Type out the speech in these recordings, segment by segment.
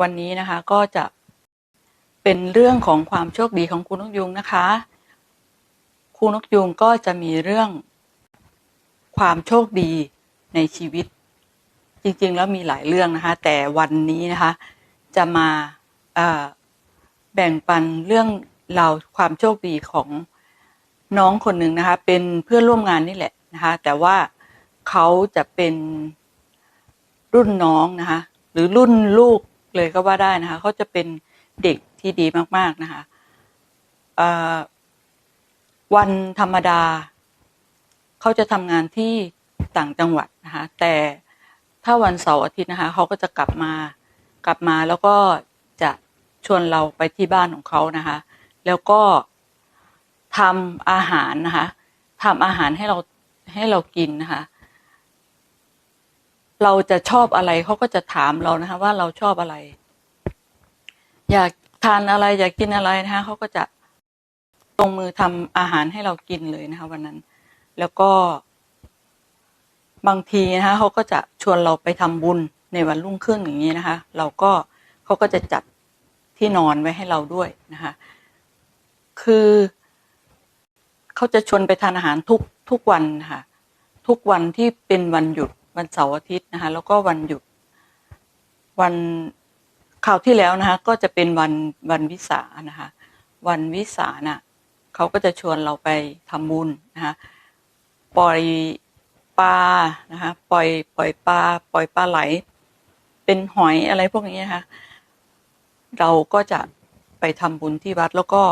วันนี้นะคะก็จะเป็นเรื่องของความโชคดีของคุณนกยุงนะคะครูนกยุงก็จะมีเรื่องความโชคดีในชีวิต จริงๆ แล้วมีหลายเรื่องนะคะ แต่วันนี้นะคะ จะมาแบ่งปันเรื่องราวความโชคดีของน้องคนหนึ่งนะคะ เป็นเพื่อนร่วมงานนี่แหละนะคะ แต่ว่าเขาจะเป็นรุ่นน้องนะคะ หรือรุ่นลูก เลยก็ว่าได้นะคะเขาจะเป็นเด็กที่ดีมากๆนะคะวันธรรมดาเขาจะทำงานที่ต่างจังหวัดนะคะแต่ถ้าวันเสาร์อาทิตย์นะคะเขาก็จะกลับมากลับมาแล้วก็จะชวนเราไปที่บ้านของเขานะคะ แล้วก็ทำอาหารนะคะทำอาหารให้เราให้เรากินนะคะ เราจะชอบอะไรเขาก็จะถามเรานะคะว่าเราชอบอะไร อยากทานอะไร อยากกินอะไรนะคะเขาก็จะลงมือทำอาหารให้เรากินเลยนะคะ วันนั้น แล้วก็ บางทีนะคะเขาก็จะชวนเราไปทำบุญในวันรุ่งขึ้นอย่างนี้นะคะ เราก็เขาก็จะจัดที่นอนไว้ให้เราด้วยนะคะ คือเขาจะชวนไปทานอาหารทุกทุกวันนะคะทุกวันที่เป็นวันหยุด วันเสาร์อาทิตย์นะคะแล้วก็วันหยุด วันคราวที่แล้วนะคะก็จะเป็นวันวันวิสานะคะวันวิสาน่ะเขาก็จะชวนเราไปทำบุญนะคะปล่อยปลานะคะปล่อยปล่อยปลาปล่อยปลาไหล เป็นหอยอะไรพวกนี้นะคะเราก็จะไปทำบุญที่วัดแล้วก็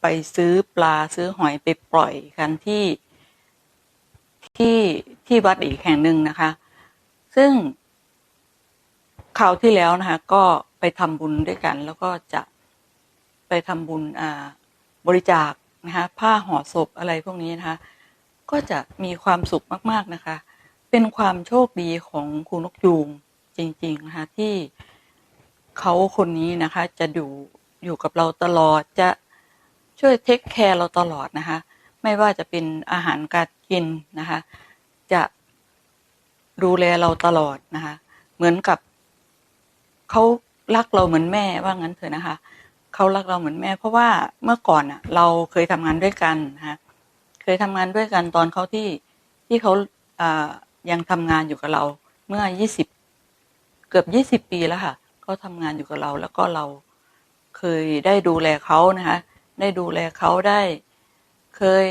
ไปซื้อปลาซื้อหอยไปปล่อยกันที่ ที่ที่วัดอีกแห่งหนึ่งนะคะ ซึ่งคราวที่แล้วนะคะ ก็ไปทำบุญด้วยกัน แล้วก็จะไปทำบุญอ่าบริจาคนะคะผ้าห่อศพอะไรพวกนี้นะคะ ก็จะมีความสุขมาก ๆนะคะ เป็นความโชคดีของครูนกยูงจริงๆนะคะที่เขาคนนี้นะคะ จะอยู่อยู่กับเราตลอดจะช่วยเทคแคร์เราตลอดนะคะ ไม่ว่าจะเป็นอาหารการกินนะคะ จะดูแลเราตลอดนะคะ เหมือนกับเขารักเราเหมือนแม่ว่างั้นเถอะนะคะเขารักเราเหมือนแม่ เพราะว่าเมื่อก่อนอะ เราเคยทำงานด้วยกันนะคะเคยทำงานด้วยกันตอนเขาที่ที่เขาอ่ายังทำงานอยู่กับเรา เมื่อยี่สิบเกือบยี่สิบปีแล้วค่ะเขาทำงานอยู่กับเรา แล้วก็เราเคยได้ดูแลเขานะคะ ได้ดูแลเขาได้ เคย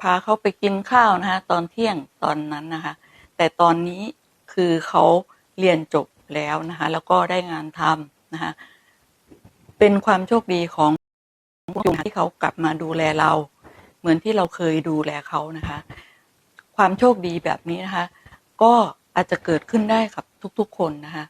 พาเขาไปกินข้าวนะคะตอนเที่ยงตอนนั้นนะคะ แต่ตอนนี้คือเขาเรียนจบแล้วนะคะ แล้วก็ได้งานทำนะคะ เป็นความโชคดีของผู้ยุงที่เขากลับมาดูแลเรา เหมือนที่เราเคยดูแลเขานะคะ ความโชคดีแบบนี้นะคะ ก็อาจจะเกิดขึ้นได้กับทุกๆคนนะคะ